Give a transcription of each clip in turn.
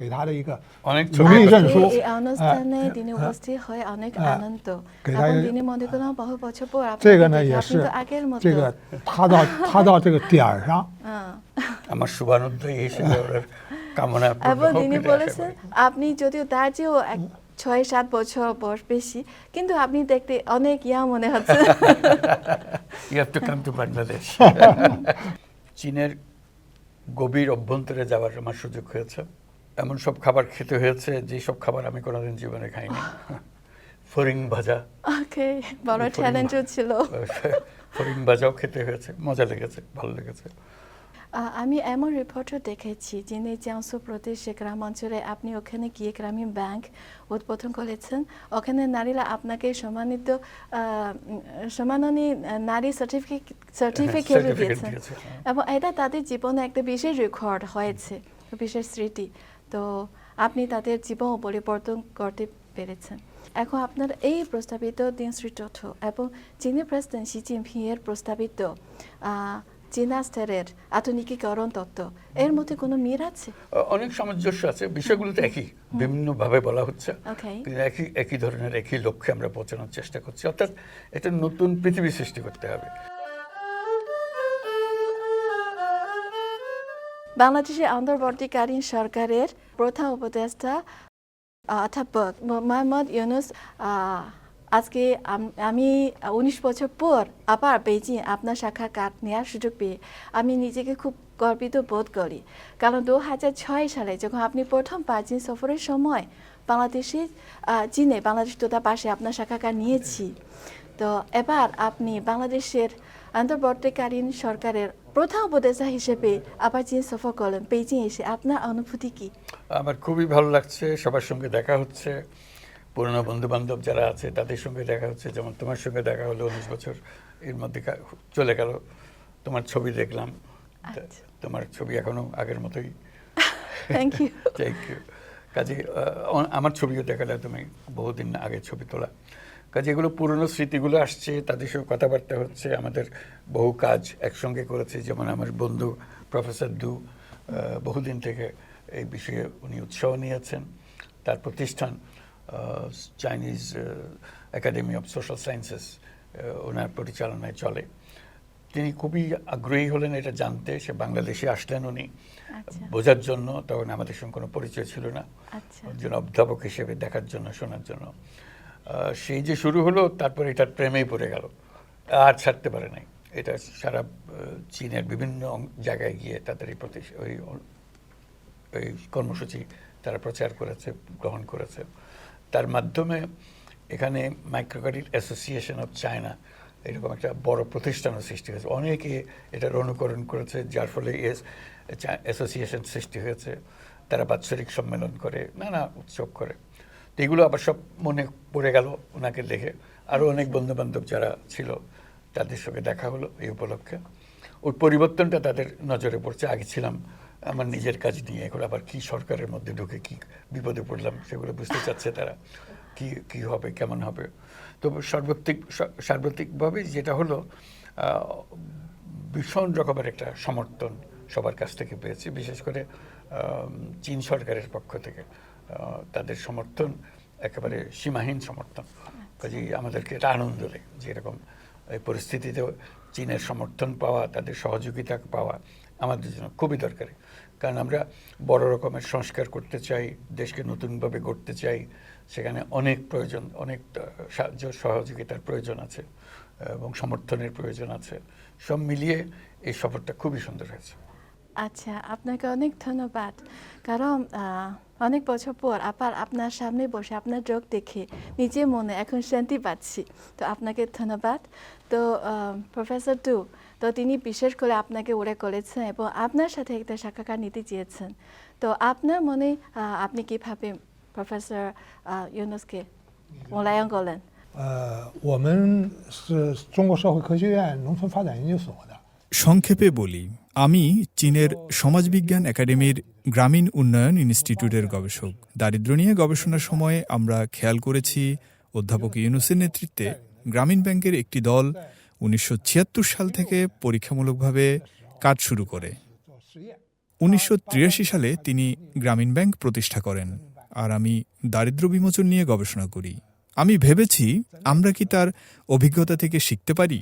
给他的一个 অনেক 荣 ছবি 誉证 আছে। 书 এই অনুষ্ঠানে 哎 তিনি উপস্থিত হয়ে অনেক হ্যাঁ, আনন্দ给他 এবং 一个 তিনি মনে করলাম বহু বছর পর 这个 আপনাকে 呢 দেখে 也 আপনি 是 তো আগের মতো 这个他到他到这个点儿上， হ্যাঁ। আমার শুভানুদ্দয় হিসেবে ওনার কামনা পূর্ণ এবং হোক তিনি এটা আশা বলেছেন করি। আপনি যদিও তার চেয়েও এক ছয় সাত বছর বয়স বেশি কিন্তু আপনি দেখতে অনেক ইয়া মনে হচ্ছে you have to come to Bangladesh চীনের গভীর অভ্যন্তরে যাওয়ার আমার সুযোগ হয়েছে এমন সব খাবার খেতে হয়েছে যে সব খাবার আমি কোনোদিন জীবনে খাইনি। ফরিং ভাজা। ওকে বড়। চ্যালেঞ্জও ছিল। ফরিং ভাজাও খেতে হয়েছে মজা লেগেছে ভালো লেগেছে। আমি এমন রিপোর্টও দেখেছি যিনি জিয়াংসু প্রদেশে গ্রাম অঞ্চলে আপনি ওখানে গিয়ে গ্রামীণ ব্যাংক উদ্বোধন করেছেন। ওখানে নারীরা আপনাকে সম্মানিত সম্মাননী নারী সার্টিফিকেট সার্টিফিকেট দিয়েছেন। হ্যাঁ। এবং এটা তাদের জীবনে একটা বিশেষ রেকর্ড হয়েছে বিশেষ স্মৃতি। তো আপনি তাদের জীবন পরিবর্তন করতে পেরেছেন। এখন আপনার এই প্রস্তাবিত দিন শ্রী চৌথ এবং চীনের প্রেসিডেন্ট শি জিনপিং এর প্রস্তাবিত চীনা স্তরের আধুনিকীকরণ তত্ত্ব এর মধ্যে কোনো মিল আছে? অনেক সামঞ্জস্য আছে। বিষয়গুলো তো একই বিভিন্নভাবে বলা হচ্ছে। একই একই ধরনের একই লক্ষ্যে আমরা পৌঁছানোর চেষ্টা করছি। অর্থাৎ একটা নতুন পৃথিবী সৃষ্টি করতে হবে। বাংলাদেশের অন্তর্বর্তীকালীন সরকারের প্রধান উপদেষ্টা অধ্যাপক মোহাম্মদ ইউনুস আজকে আমি উনিশ বছর পর আবার বেজিং আপনার সাক্ষাৎকার নেওয়ার সুযোগ পেয়ে আমি নিজেকে খুব গর্বিত বোধ করি। কারণ দু হাজার ছয় সালে যখন আপনি প্রথম চীন সফরের সময় বাংলাদেশে চীনে বাংলাদেশ দূতাবাসে আপনার সাক্ষাৎকার নিয়েছি, তো এবার আপনি বাংলাদেশের অন্তর্বর্তীকালীন সরকারের প্রধান উপদেষ্টা হিসেবে আবার চীন সফর করলেন বেজিং এসে আপনার অনুভূতি কি? আমার খুবই ভালো লাগছে সবার সঙ্গে দেখা হচ্ছে। পুরনো বন্ধু বান্ধব যারা আছে তাদের সঙ্গে দেখা হচ্ছে। যেমন তোমার সঙ্গে দেখা হলো উনিশ বছর এর মধ্যে চলে গেল। তোমার ছবি দেখলাম। আচ্ছা। তোমার ছবি এখনও আগের মতোই। থ্যাংক ইউ থ্যাংক ইউ কাজে আমার ছবিও দেখালে তুমি বহুদিন আগে ছবি তোলা। কাজে এগুলো পুরনো স্মৃতিগুলো আসছে তাদের সঙ্গে কথাবার্তা হচ্ছে আমাদের বহু কাজ একসঙ্গে করেছে যেমন আমার বন্ধু প্রফেসর দু বহুদিন থেকে এই বিষয়ে উনি উৎসাহ নিয়েছেন। তার প্রতিষ্ঠান Chinese academy of social sciences ওনার পরিচালনায় চলে। তিনি খুবই আগ্রহী হলেন এটা জানতে সে বাংলাদেশে আসলেন উনি। আচ্ছা। বোঝার জন্য তখন আমাদের সঙ্গে কোনো পরিচয় ছিল না। আচ্ছা। একজন অধ্যাপক হিসেবে দেখার জন্য শোনার জন্য। সেই যে শুরু হলো, তারপর এটার প্রেমেই পড়ে গেল। আর ছাড়তে পারে নাই। এটা সারা চীনের বিভিন্ন জায়গায় গিয়ে তাদের এই প্রতি ওই এই কর্মসূচি তারা প্রচার করেছে, গ্রহণ করেছে। তার মাধ্যমে এখানে মাইক্রোক্রেডিট অ্যাসোসিয়েশন অফ চায়না এরকম একটা বড় প্রতিষ্ঠানও সৃষ্টি হয়েছে। অনেকে এটার অনুকরণ করেছে, যার ফলে এস অ্যাসোসিয়েশন সৃষ্টি হয়েছে। তারা বাৎসরিক সম্মেলন করে, নানা উৎসব করে। এগুলো আবার সব মনে পড়ে গেল ওনাকে দেখে। আরও অনেক বন্ধু বান্ধব যারা ছিল, তাদের সঙ্গে দেখা হলো এই উপলক্ষে। ওর পরিবর্তনটা তাদের নজরে পড়ছে। আগে ছিলাম, আমার নিজের কাজ নিয়ে, এখন আবার কি সরকারের মধ্যে ঢুকে কি বিপদে পড়লাম সেগুলো বুঝতে চাচ্ছে তারা। কি কি হবে, কেমন হবে? তো সার্বত্রিক, সার্বত্রিকভাবে যেটা হলো ভীষণ রকমের একটা সমর্থন সবার কাছ থেকে পেয়েছি, বিশেষ করে চীন সরকারের পক্ষ থেকে। তাদের সমর্থন, একেবারে সীমাহীন সমর্থন। কাজেই আমাদেরকে এটা আনন্দ দেয় যে এরকম এই পরিস্থিতিতেও চীনের সমর্থন পাওয়া, তাদের সহযোগিতা পাওয়া আমাদের জন্য খুবই দরকারি। কারণ আমরা বড় রকমের সংস্কার করতে চাই, দেশকে নতুনভাবে গড়তে চাই, সেখানে অনেক প্রয়োজন, অনেক সাহায্য, সহযোগিতার প্রয়োজন আছে এবং সমর্থনের প্রয়োজন আছে। সব মিলিয়ে এই সফরটা খুবই সুন্দর হয়েছে। আচ্ছা আপনাকে অনেক ধন্যবাদ। কারণ অনেক বছর পর আবার আপনার সামনে বসে আপনার চোখ দেখে নিজের মনে এখন শান্তি পাচ্ছি তো আপনাকে ধন্যবাদ তো প্রফেসর টু তো তিনি বিশেষ করে আপনাকে উল্লেখ করেছেন এবং আপনার সাথে একটা সাক্ষাৎকার নিতে চেয়েছেন তো আপনার মনে আহ, আপনি কিভাবে প্রফেসর আহ, ইউনুসকে মূল্যায়ন করলেন 呃，我们是中国社会科学院农村发展研究所的。 সংক্ষেপে বলি আমি চীনের সমাজবিজ্ঞান একাডেমির গ্রামীণ উন্নয়ন ইনস্টিটিউটের গবেষক। দারিদ্র্য নিয়ে গবেষণার সময় আমরা খেয়াল করেছি, অধ্যাপক ইউনুসের নেতৃত্বে গ্রামীণ ব্যাংকের একটি দল উনিশশো ছিয়াত্তর সাল থেকে পরীক্ষামূলকভাবে কাজ শুরু করে। উনিশশো তিরাশি সালে তিনি গ্রামীণ ব্যাংক প্রতিষ্ঠা করেন আর আমি দারিদ্র বিমোচন নিয়ে গবেষণা করি। আমি ভেবেছি, আমরা কি তার অভিজ্ঞতা থেকে শিখতে পারি?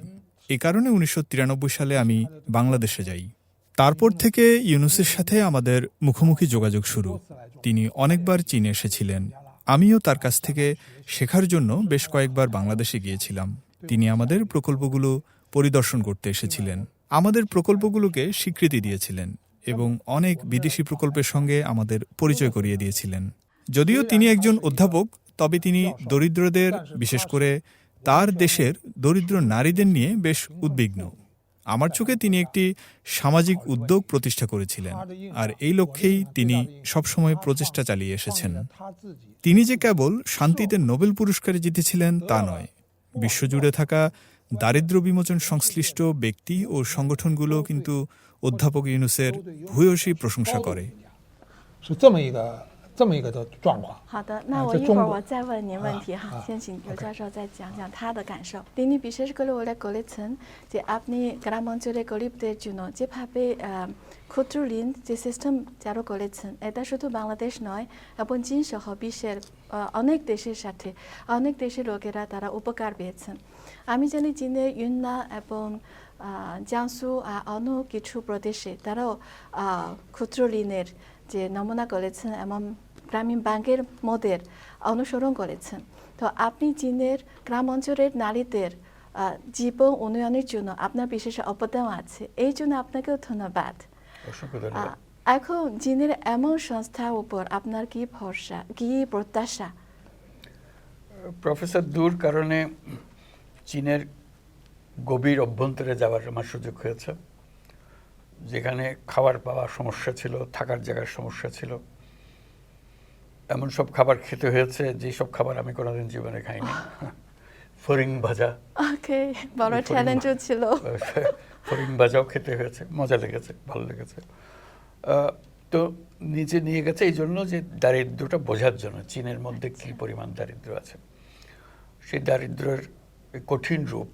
এ কারণে উনিশশো তিরানব্বই সালে আমি বাংলাদেশে যাই। তারপর থেকে ইউনুসের সাথে আমাদের মুখোমুখি যোগাযোগ শুরু। তিনি অনেকবার চীনে এসেছিলেন। আমিও তার কাছ থেকে শেখার জন্য বেশ কয়েকবার বাংলাদেশে গিয়েছিলাম। তিনি আমাদের প্রকল্পগুলো পরিদর্শন করতে এসেছিলেন। আমাদের প্রকল্পগুলোকে স্বীকৃতি দিয়েছিলেন এবং অনেক বিদেশি প্রকল্পের সঙ্গে আমাদের পরিচয় করিয়ে দিয়েছিলেন। যদিও তিনি একজন অধ্যাপক, তবে তিনি দরিদ্রদের, বিশেষ করে তার দেশের দরিদ্র নারীদের নিয়ে বেশ উদ্বিগ্ন। আমার চোখে তিনি একটি সামাজিক উদ্যোগ প্রতিষ্ঠা করেছিলেন, আর এই লক্ষ্যেই তিনি সবসময় প্রচেষ্টা চালিয়ে এসেছেন। তিনি যে কেবল শান্তিতে নোবেল পুরস্কারে জিতেছিলেন তা নয়, বিশ্বজুড়ে থাকা দারিদ্র বিমোচন সংশ্লিষ্ট ব্যক্তি ও সংগঠনগুলো কিন্তু অধ্যাপক ইউনুসের ভূয়সী প্রশংসা করে। 是这么一个这么一个的状况。好的，那啊我一会儿在中国我再问您问题哈，啊啊先请刘 OK 教授再讲讲他的感受。তিনি বিশেষ করে উল্লেখ করেছেন যে আপনি গ্রাম অঞ্চলে গরিবদের জন্য যেভাবে আহ, ক্ষুদ্র ঋণ যে সিস্টেম চালু করেছেন এটা শুধু বাংলাদেশ নয় এবং চীন সহ বিশ্বের আহ, অনেক দেশের সাথে অনেক দেশের লোকেরা তারা উপকার পেয়েছেন আমি জানি চীনের ইউন্না এবং আহ, জিয়াংসু আর অন্য কিছু প্রদেশে তারাও আহ, ক্ষুদ্র ঋণের যে নমুনা করেছেন এবং গ্রামীণ ব্যাংকের মদের অনুসরণ করেছেন। তো আপনি চীনের গ্রাম অঞ্চলের নারীদের জীবন উন্নয়নের জন্য আপনার বিশেষ অবদান আছে। এই জন্য আপনাকেও ধন্যবাদ। ধন্যবাদ। এখন চীনের এমন সংস্থার উপর আপনার কি ভরসা কি প্রত্যাশা? প্রফেসর দূর কারণে চীনের গভীর অভ্যন্তরে যাওয়ার আমার সুযোগ হয়েছে। যেখানে খাবার পাওয়ার সমস্যা ছিল থাকার জায়গার সমস্যা ছিল। এমন সব খাবার খেতে হয়েছে যে সব খাবার আমি কোনোদিন জীবনে খাইনি। ফরিং ভাজা। ওকে বড় চ্যালেঞ্জও ছিল। ফরিং ভাজাও খেতে হয়েছে মজা লেগেছে ভালো লেগেছে। তো নিচে নিয়ে গেছে এই জন্য যে দারিদ্রটা বোঝার জন্য চীনের মধ্যে কী পরিমাণ দারিদ্র আছে। সেই দারিদ্রের কঠিন রূপ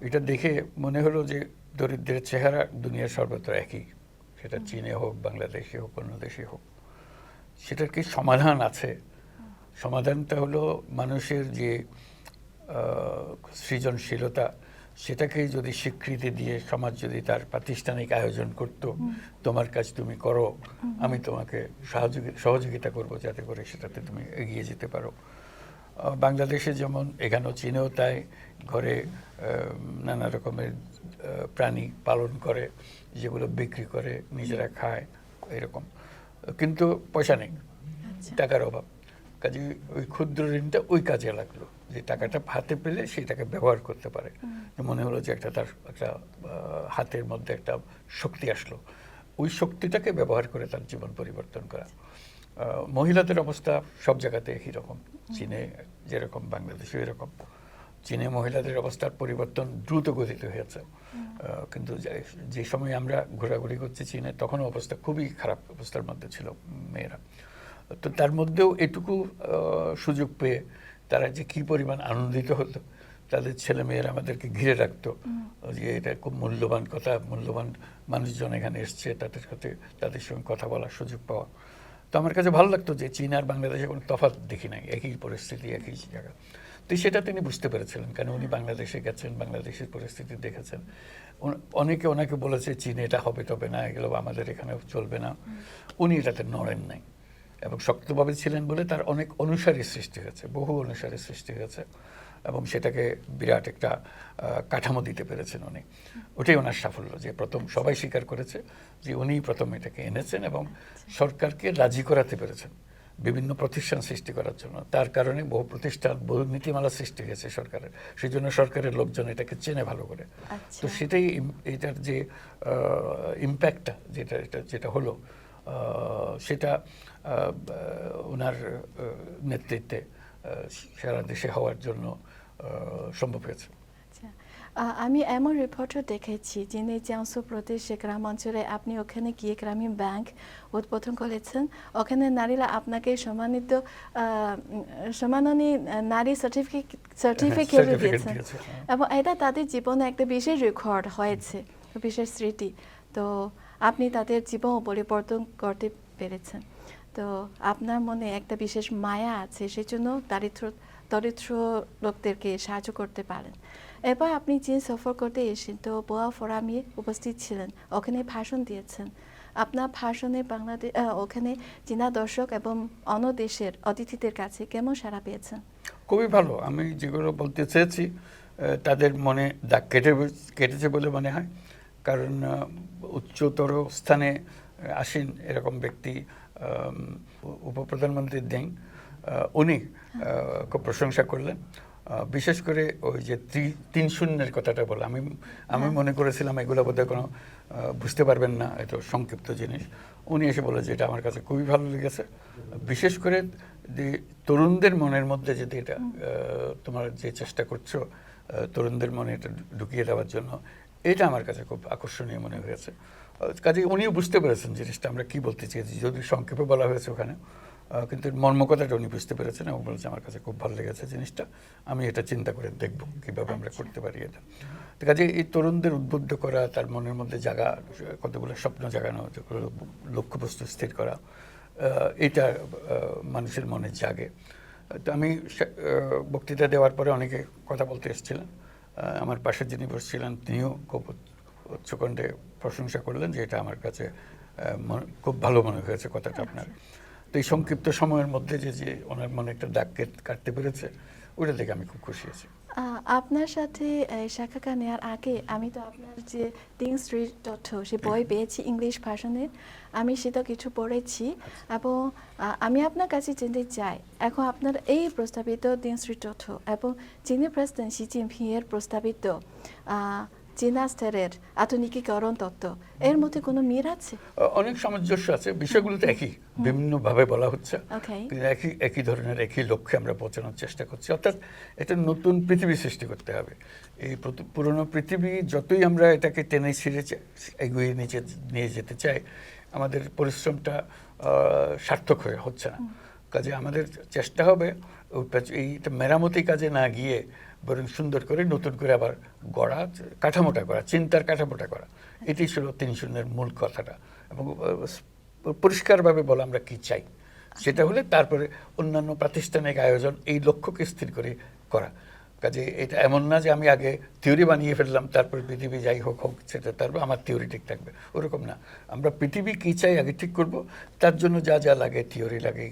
এটা দেখে মনে হলো যে দরিদ্রের চেহারা দুনিয়ার সর্বত্র একই। সেটা চীনে হোক বাংলাদেশে হোক অন্য দেশে হোক। সেটার কি সমাধান আছে? সমাধানটা হলো মানুষের যে সৃজনশীলতা সেটাকে যদি স্বীকৃতি দিয়ে সমাজ যদি তার প্রাতিষ্ঠানিক আয়োজন করত তোমার কাজ তুমি করো আমি তোমাকে সহযোগি- সহযোগিতা করব যাতে করে সেটাতে তুমি এগিয়ে যেতে পারো। বাংলাদেশে যেমন এখানেও চীনেও তাই ঘরে নানা রকমের প্রাণী পালন করে যেগুলো বিক্রি করে নিজেরা খায় এরকম। কিন্তু পয়সা নেই টাকার অভাব। কাজে ওই ক্ষুদ্র ঋণটা ওই কাজে লাগল যে টাকাটা হাতে পেলে সেই টাকা ব্যবহার করতে পারে। মনে হলো যে একটা তার একটা হাতের মধ্যে একটা শক্তি আসলো। ওই শক্তিটাকে ব্যবহার করে তার জীবন পরিবর্তন করা। মহিলাদের অবস্থা সব জায়গাতে একই রকম চীনে যেরকম বাংলাদেশে এরকম। চীনে মহিলাদের অবস্থার পরিবর্তন দ্রুত গতিতে হয়েছে। কিন্তু যে- যে সময় আমরা ঘোরাঘুরি করছি চীনে তখন অবস্থা খুবই খারাপ অবস্থার মধ্যে ছিল মেয়েরা। তো তার মধ্যেও এটুকু সুযোগ পেয়ে তারা যে কী পরিমাণ আনন্দিত হতো তাদের ছেলে মেয়েরা আমাদেরকে ঘিরে রাখতো। যে এটা খুব মূল্যবান কথা মূল্যবান মানুষজন এখানে এসছে তাদের সাথে তাদের সঙ্গে কথা বলার সুযোগ পাওয়া। তো আমার কাছে ভালো লাগতো যে চীন আর বাংলাদেশে কোনো তফাৎ দেখি নাই একই পরিস্থিতি একই জায়গা। তো সেটা তিনি বুঝতে পেরেছিলেন কেন উনি বাংলাদেশে গেছেন বাংলাদেশের পরিস্থিতি দেখেছেন। অনেকে ওনাকে বলেছে চীনে এটা হবে তবে না এগুলো আমাদের এখানে চলবে না। উনি এটাতে নড়েন নাই এবং শক্তভাবে ছিলেন বলে তার অনেক অনুসারী সৃষ্টি হয়েছে বহু অনুসারী সৃষ্টি হয়েছে এবং সেটাকে বিরাট একটা কাঠামো দিতে পেরেছেন উনি। ওটাই ওনার সাফল্য যে প্রথম সবাই স্বীকার করেছে যে উনিই প্রথম এটাকে এনেছেন এবং সরকারকে রাজি করাতে পেরেছেন। বিভিন্ন প্রতিষ্ঠান সৃষ্টি করার জন্য। তার কারণে বহু প্রতিষ্ঠান বহু নীতিমালা সৃষ্টি হয়েছে সরকারের। সেই জন্য সরকারের লোকজন এটাকে চেনে ভালো করে। আচ্ছা। তো সেটাই এটার যে ইম্প্যাক্টটা যেটা এটা যেটা হলো সেটা ওনার নেতৃত্বে সারা দেশে হওয়ার জন্য সম্ভব হয়েছে। আমি এমন রিপোর্টও দেখেছি যিনি জিয়াংসু প্রদেশে গ্রাম অঞ্চলে আপনি ওখানে গিয়ে গ্রামীণ ব্যাংক উদ্বোধন করেছেন। ওখানে নারীরা আপনাকে সম্মানিত সম্মাননী নারী সার্টিফিকেট সার্টিফিকেট দিয়েছেন। হ্যাঁ। এবং এটা তাদের জীবনে একটা বিশেষ রেকর্ড হয়েছে বিশেষ স্মৃতি। তো আপনি তাদের জীবন পরিবর্তন করতে পেরেছেন। তো আপনার মনে একটা বিশেষ মায়া আছে সেজন্য দারিদ্র দরিদ্র লোকদেরকে সাহায্য করতে পারেন। এবার আপনি চীন সফর করতে এসেছেন। তো বোয়া ফোরামে উপস্থিত ছিলেন। ওখানে ভাষণ দিয়েছেন। আপনার ভাষণে বাংলাদেশ ওখানে চীনা দর্শক এবং অন্য দেশের অতিথিদের কাছে কেমন সাড়া পেয়েছেন? খুবই ভালো। আমি যেগুলো বলতে চেয়েছি তাদের মনে দাগ কেটে কেটেছে বলে মনে হয়। কারণ উচ্চতর স্থানে আসেন এরকম ব্যক্তি আম, উপ- উপপ্রধানমন্ত্রী দেং উনি খুব প্রশংসা করলেন। বিশেষ করে ওই যে ত্রি- তিন শূন্যের কথাটা বলে। আমি আমি মনে করেছিলাম এগুলো বোধহয় কোনো বুঝতে পারবেন না এটা সংক্ষিপ্ত জিনিস। উনি এসে বলে যে এটা আমার কাছে খুবই ভালো লেগেছে। বিশেষ করে যে তরুণদের মনের মধ্যে যদি এটা তোমার যে চেষ্টা করছ তরুণদের মনে এটা ঢুকিয়ে দেওয়ার জন্য এটা আমার কাছে খুব আকর্ষণীয় মনে হয়েছে। কাজে উনিও বুঝতে পেরেছেন জিনিসটা আমরা কি বলতে চেয়েছি যদি সংক্ষেপে বলা হয়েছে ওখানে। কিন্তু মর্মকথাটা উনি বুঝতে পেরেছেন এবং বলেছে আমার কাছে খুব ভালো লেগেছে জিনিসটা। আমি এটা চিন্তা করে দেখব কীভাবে আমরা করতে পারি এটা। তো কাজে এই তরুণদের উদ্বুদ্ধ করা তার মনের মধ্যে জাগা কতগুলো স্বপ্ন জাগানো লক্ষ্যবস্তু স্থির করা এটা মানুষের মনে জাগে। তো আমি বক্তৃতা দেওয়ার পরে অনেকে কথা বলতে এসেছিলেন। আমার পাশে যিনি বসছিলেন তিনিও খুব উচ্চ- উচ্চকণ্ঠে প্রশংসা করলেন যে এটা আমার কাছে খুব ভালো মনে হয়েছে কথাটা আপনার। তো এই সংক্ষিপ্ত সময়ের মধ্যে যে যে ওনার মনে একটা দাগ কাটতে পেরেছে ওটা দেখে আমি খুব খুশি আছি। আপনার সাথে সাক্ষাৎকার নেওয়ার আগে আমি তো আপনার যে তিন স্ট্রিট তথ্য সে বই পেয়েছি ইংলিশ ভাষণের আমি সেটা কিছু পড়েছি এবং আমি আপনার কাছে চিনতে চাই। এখন আপনার এই প্রস্তাবিত তিন স্ট্রিট তথ্য এবং চীনের প্রেসিডেন্ট শি জিনপিং এর প্রস্তাবিত চীনা স্তরের আধুনিকীকরণ তত্ত্ব। এর মধ্যে কোনো মিল আছে? অনেক সামঞ্জস্য আছে। বিষয়গুলো তো একই বিভিন্নভাবে বলা হচ্ছে। একই একই ধরনের একই লক্ষ্যে আমরা পৌঁছানোর চেষ্টা করছি। অর্থাৎ একটা নতুন পৃথিবী সৃষ্টি করতে হবে। এই পুরনো পৃথিবী যতই আমরা এটাকে টেনে ছিঁড়ে এগিয়ে নিচে নিয়ে যেতে চাই আমাদের পরিশ্রমটা আহ, সার্থক হয়ে হচ্ছে না। কাজে আমাদের চেষ্টা হবে, ওটা এইটা মেরামতি কাজে না গিয়ে বরং সুন্দর করে নতুন করে আবার গড়া, কাঠামোটা করা, চিন্তার কাঠামোটা করা। এটাই ছিল তিন শূন্যের মূল কথাটা। এবং পরিষ্কারভাবে বলা আমরা কি চাই। সেটা হলে তারপরে অন্যান্য প্রাতিষ্ঠানিক আয়োজন এই লক্ষ্যকে স্থির করে করা। কাজে এটা এমন না যে আমি আগে থিওরি বানিয়ে ফেললাম, তারপর পৃথিবী যাই হোক হোক, সেটা তারপর আমার থিওরি ঠিক থাকবে। ওরকম না। আমরা পৃথিবী কী চাই আগে ঠিক করব, তার জন্য যা যা লাগে থিওরি লাগে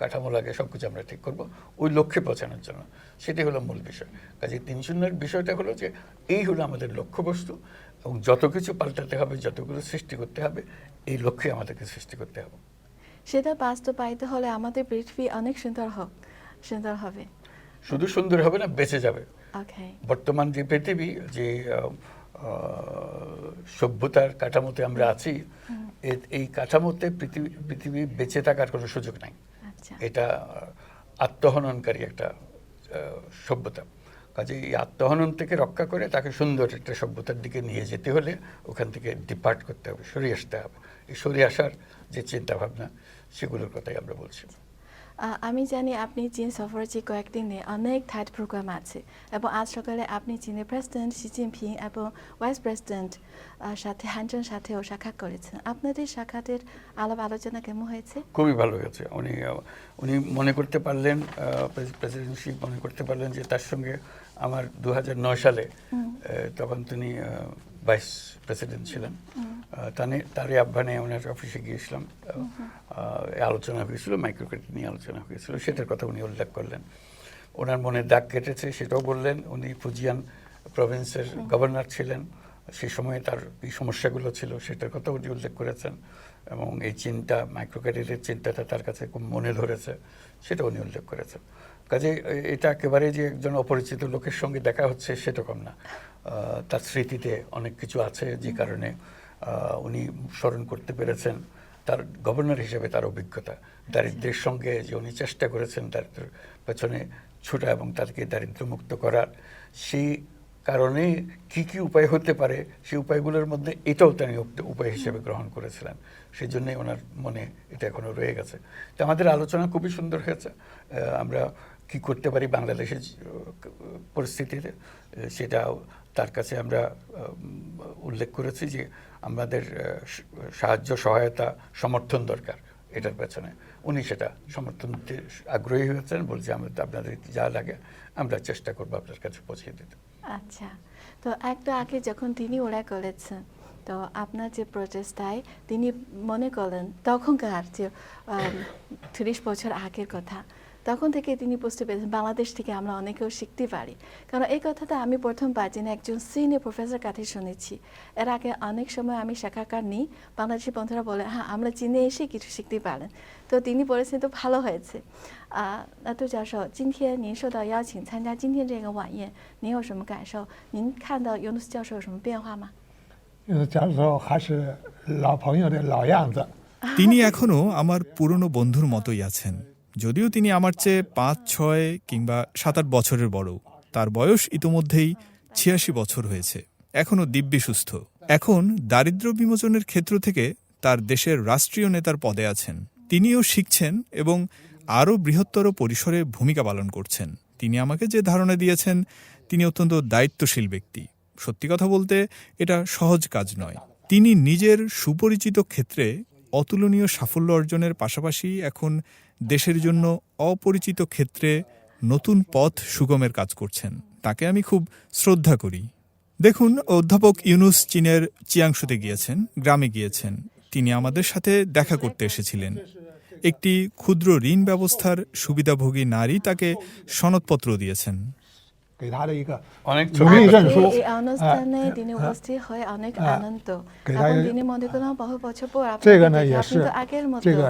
কাঠামো লাগে সব কিছু আমরা ঠিক করব, ওই লক্ষ্যে পৌঁছানোর জন্য। সেটাই হলো মূল বিষয়। কাজে তিন শূন্যের বিষয়টা হলো যে, এই হলো আমাদের লক্ষ্যবস্তু এবং যত কিছু পাল্টাতে হবে, যতগুলো সৃষ্টি করতে হবে, এই লক্ষ্যে আমাদেরকে সৃষ্টি করতে হবে। সেটা বাস্তবায়িত হলে আমাদের পৃথিবী অনেক সুন্দর হোক সুন্দর হবে। শুধু সুন্দর হবে না বেঁচে যাবে। বর্তমান যে পৃথিবী যে সভ্যতার কাঠামোতে আমরা আছি এই কাঠামোতে পৃথিবী পৃথিবী বেঁচে থাকার কোনো সুযোগ নাই। আচ্ছা। এটা আত্মহননকারী একটা আহ, সভ্যতা। কাজে এই আত্মহনন থেকে রক্ষা করে তাকে সুন্দর একটা সভ্যতার দিকে নিয়ে যেতে হলে ওখান থেকে ডিপার্ট করতে হবে সরিয়ে আসতে হবে। এই সরিয়ে আসার যে চিন্তা ভাবনা সেগুলোর কথাই আমরা বলছি। আমি জানি আপনি চীন সফরে যে কয়েকদিনে অনেক থাইট প্রোগ্রাম আছে এবং আজ সকালে আপনি চীনের প্রেসিডেন্ট শি জিনপিং এবং ভাইস প্রেসিডেন্ট সাথে হানজনের সাথেও সাক্ষাৎ করেছেন। আপনাদের সাক্ষাতের আলাপ আলোচনা কেমন হয়েছে? খুবই ভালো হয়েছে। উনি উনি মনে করতে পারলেন প্রেসিডেন্সি মনে করতে পারলেন যে তার সঙ্গে আমার দু হাজার নয় সালে তখন তিনি ভাইস প্রেসিডেন্ট ছিলেন। তারই আহ্বানে ওনার অফিসে গিয়েছিলাম। আলোচনা হয়েছিল মাইক্রো ক্রেডিট নিয়ে আলোচনা হয়েছিল সেটার কথা উনি উল্লেখ করলেন। ওনার মনে দাগ কেটেছে সেটাও বললেন। উনি ফুজিয়ান প্রভিন্সের গভর্নর ছিলেন। সেই সময়ে তার এই সমস্যাগুলো ছিল সেটার কথা উনি উল্লেখ করেছেন। এবং এই চিন্তা মাইক্রো ক্রেডিটের চিন্তাটা তার কাছে খুব মনে ধরেছে সেটা উনি উল্লেখ করেছেন। কাজে এটা একেবারে যে একজন অপরিচিত লোকের সঙ্গে দেখা হচ্ছে সেরকম না। তার স্মৃতিতে অনেক কিছু আছে যে কারণে উনি স্মরণ করতে পেরেছেন। তার গভর্নর হিসেবে তার অভিজ্ঞতা দারিদ্র্যের সঙ্গে যে উনি চেষ্টা করেছেন দারিদ্রের পেছনে ছোটা এবং তাদেরকে দারিদ্র্যমুক্ত করার, সেই কারণে কি কি উপায় হতে পারে সেই উপায়গুলোর মধ্যে এটাও তিনি উপায় হিসেবে গ্রহণ করেছিলেন। সেই জন্যই ওনার মনে এটা এখনও রয়ে গেছে। তো আমাদের আলোচনা খুবই সুন্দর হয়েছে। আমরা কি করতে পারি বাংলাদেশের পরিস্থিতিতে সেটা তার কাছে আমরা উল্লেখ করেছি যে আমাদের সাহায্য, সহায়তা, সমর্থন দরকার এটার পেছনে। উনি সেটা সমর্থন দিতে আগ্রহী হয়েছেন, বলছে আমরা তো আপনাদের যা লাগে আমরা চেষ্টা করব আপনার কাছে পৌঁছে দিতে। আচ্ছা তো একটু আগে যখন তিনি ওরা করেছেন, তো আপনার যে প্রচেষ্টায় তিনি মনে করেন তখনকার যে তিরিশ বছর আগের কথা তখন থেকে তিনি বুঝতে পেরেছেন বাংলাদেশ থেকে আমরা অনেকেও শিখতে পারি কারণ এই কথাটা আমি প্রথমবার যিনি একজন সিনিয়র প্রফেসর কাছে শুনেছি এর আগে অনেক সময় আমি সাক্ষাৎকার নিই বাংলাদেশি বন্ধুরা বলে হ্যাঁ আমরা চীনে এসে কিছু শিখতে পারেন তো তিনি বলেছেন তো ভালো হয়েছে啊，那杜教授，今天您受到邀请参加今天这个晚宴，您有什么感受？您看到尤努斯教授有什么变化吗？因为教授还是老朋友的老样子。 তিনি এখনও আমার পুরনো বন্ধুর মতোই আছেন যদিও তিনি আমার চেয়ে পাঁচ, ছয় কিংবা সাত, আট বছরের বড়। তার বয়স ইতোমধ্যেই ছিয়াশি বছর হয়েছে। এখনও দিব্যি সুস্থ। এখন দারিদ্র বিমোচনের ক্ষেত্র থেকে তার দেশের রাষ্ট্রীয় নেতার পদে আছেন। তিনিও শিখছেন এবং আরও বৃহত্তর পরিসরে ভূমিকা পালন করছেন। তিনি আমাকে যে ধারণা দিয়েছেন, তিনি অত্যন্ত দায়িত্বশীল ব্যক্তি। সত্যি কথা বলতে, এটা সহজ কাজ নয়। তিনি নিজের সুপরিচিত ক্ষেত্রে অতুলনীয় সাফল্য অর্জনের পাশাপাশি এখন দেশের জন্য অপরিচিত ক্ষেত্রে নতুন পথ সুগমের কাজ করছেন। তাকে আমি খুব শ্রদ্ধা করি। দেখুন, অধ্যাপক ইউনুস চীনের চিয়াংশুতে গিয়েছেন, গ্রামে গিয়েছেন। তিনি আমাদের সাথে দেখা করতে এসেছিলেন। একটি ক্ষুদ্র ঋণ ব্যবস্থার সুবিধাভোগী নারী তাকে সনদপত্র দিয়েছেন। 给他的一个 অনেক 努 ছবি 力 আজকে 认输 এই অনুষ্ঠানে তিনি উপস্থিত হয়ে অনেক হ্যাঁ। আনন্দ给他 এবং 一个 তিনি মনে করলাম বহু বছর পর 这个 আপনাকে 呢 দেখে 也 আপনি 是 তো আগের মতো 这个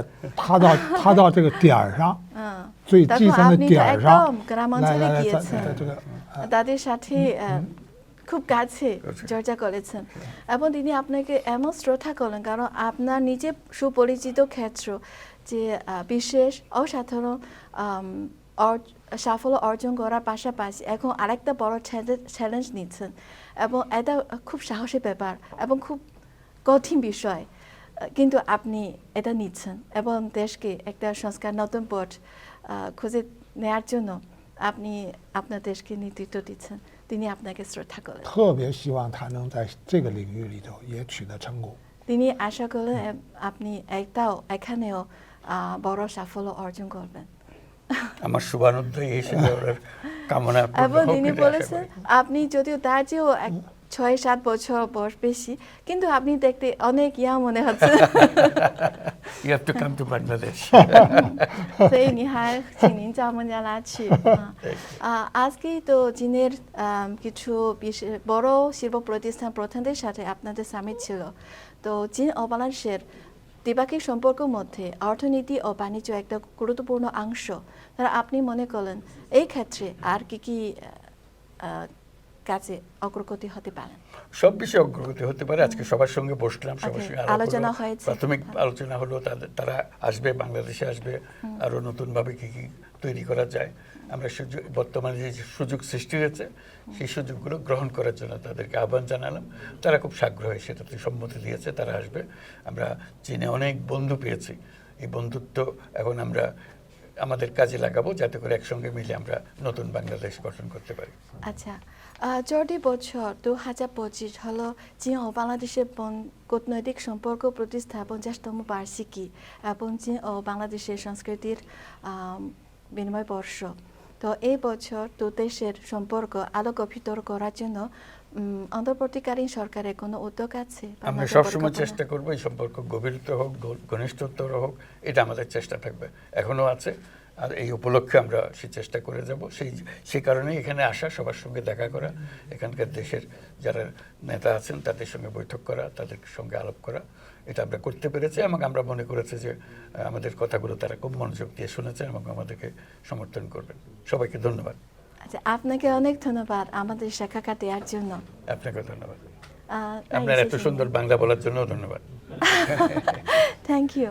他到他到这个点儿上， হ্যাঁ। 最基 তখন 层的 আপনি তো 点儿 একদম 上， গ্রাম 来 অঞ্চলে 来来，在 গিয়েছেন 在这个啊 তাদের সাথে আহ, খুব কাছে চর্চা করেছেন এবং তিনি আপনাকে এমন শ্রদ্ধা করলেন কারণ আপনার নিজে সুপরিচিত ক্ষেত্র যে আহ, বিশেষ অসাধারণ আম, অর- সাফল্য অর্জন করার পাশাপাশি এখন আরেকটা বড় চ্যালেঞ্জ নিচ্ছেন এবং এটা খুব সাহসী ব্যাপার এবং খুব কঠিন বিষয় আহ, কিন্তু আপনি এটা নিচ্ছেন এবং দেশকে একটা সংস্কার নতুন পথ আহ, খুঁজে নেওয়ার জন্য আপনি আপনার দেশকে নেতৃত্ব দিচ্ছেন তিনি আপনাকে শ্রদ্ধা করেন 特别希望他能在这个领域里头也取得成功。 তিনি আশা করলেন এ- আপনি একটাও এখানেও আহ, বড় সাফল্য অর্জন করবেন আমার শুভানুদ্দয় হিসেবে ওনার কামনা পূর্ণ এবং হোক, তিনি এটা আশা বলেছেন করি। আপনি যদিও তার চেয়েও এক ছয় সাত বছর বয়স বেশি কিন্তু আপনি দেখতে অনেক ইয়া মনে হচ্ছে You have to come to Bangladesh. 所以你还请您叫孟加拉去啊 আহ, আজকেই তো চীনের আম, কিছু বিশেষ বড় শিল্প প্রতিষ্ঠান প্রধানদের সাথে আপনাদের সামিট ছিল তো চীন ও বাংলাদেশের দ্বিপাক্ষিক সম্পর্কের মধ্যে অর্থনীতি ও বাণিজ্য একটা গুরুত্বপূর্ণ অংশ। তারা আপনি মনে করলেন এই ক্ষেত্রে আর কি কি কাজে অগ্রগতি হতে পারেন সব বিষয়ে অগ্রগতি হতে পারে। আজকে সবার সঙ্গে বসলাম সবার সঙ্গে আলোচনা হয়েছে। প্রাথমিক আলোচনা হলো তারা আসবে বাংলাদেশে আসবে আরও নতুন ভাবে কি কি তৈরি করা যায়। আমরা সুযোগ, বর্তমানে যে সুযোগ সৃষ্টি হয়েছে, সেই সুযোগগুলো গ্রহণ করার জন্য তাদেরকে আহ্বান জানালাম। তারা খুব সাগ্রহে সেটাতে সম্মতি দিয়েছে, তারা আসবে। আমরা চীনে অনেক বন্ধু পেয়েছি। এই বন্ধুত্ব এখন আমরা আমাদের কাজে লাগাবো, যাতে করে একসঙ্গে মিলে আমরা নতুন বাংলাদেশ গঠন করতে পারি। আচ্ছা চলতি বছর দু হাজার পঁচিশ হলো চীন ও বাংলাদেশের কূটনৈতিক সম্পর্ক প্রতিষ্ঠা পঞ্চাশতম বার্ষিকী, এবং চীন ও বাংলাদেশের সংস্কৃতির বিনিময় বর্ষ তো এই বছর দু দেশের সম্পর্ক আরও গভীর করার জন্য অন্তর্বর্তীকালীন সরকারের কোনো উদ্যোগ আছে? আমরা সবসময় চেষ্টা করব এই সম্পর্ক গভীরতা হোক ঘনিষ্ঠতর হোক এটা আমাদের চেষ্টা থাকবে। এখনও আছে আর এই উপলক্ষে আমরা সেই চেষ্টা করে যাব। সেই সেই কারণেই এখানে আসা সবার সঙ্গে দেখা করা এখানকার দেশের যারা নেতা আছেন তাদের সঙ্গে বৈঠক করা তাদের সঙ্গে আলাপ করা। এটা আমরা করতে পেরেছি এবং আমরা মনে করেছি যে আমাদের কথাগুলো তারা খুব মনোযোগ দিয়ে শুনেছেন এবং আমাদেরকে সমর্থন করবেন। সবাইকে ধন্যবাদ। আচ্ছা আপনাকে অনেক ধন্যবাদ আমাদের সাক্ষাৎকার দেওয়ার জন্য। আপনাকে ধন্যবাদ। আপনার এত সুন্দর বাংলা বলার জন্য ধন্যবাদ। Thank you.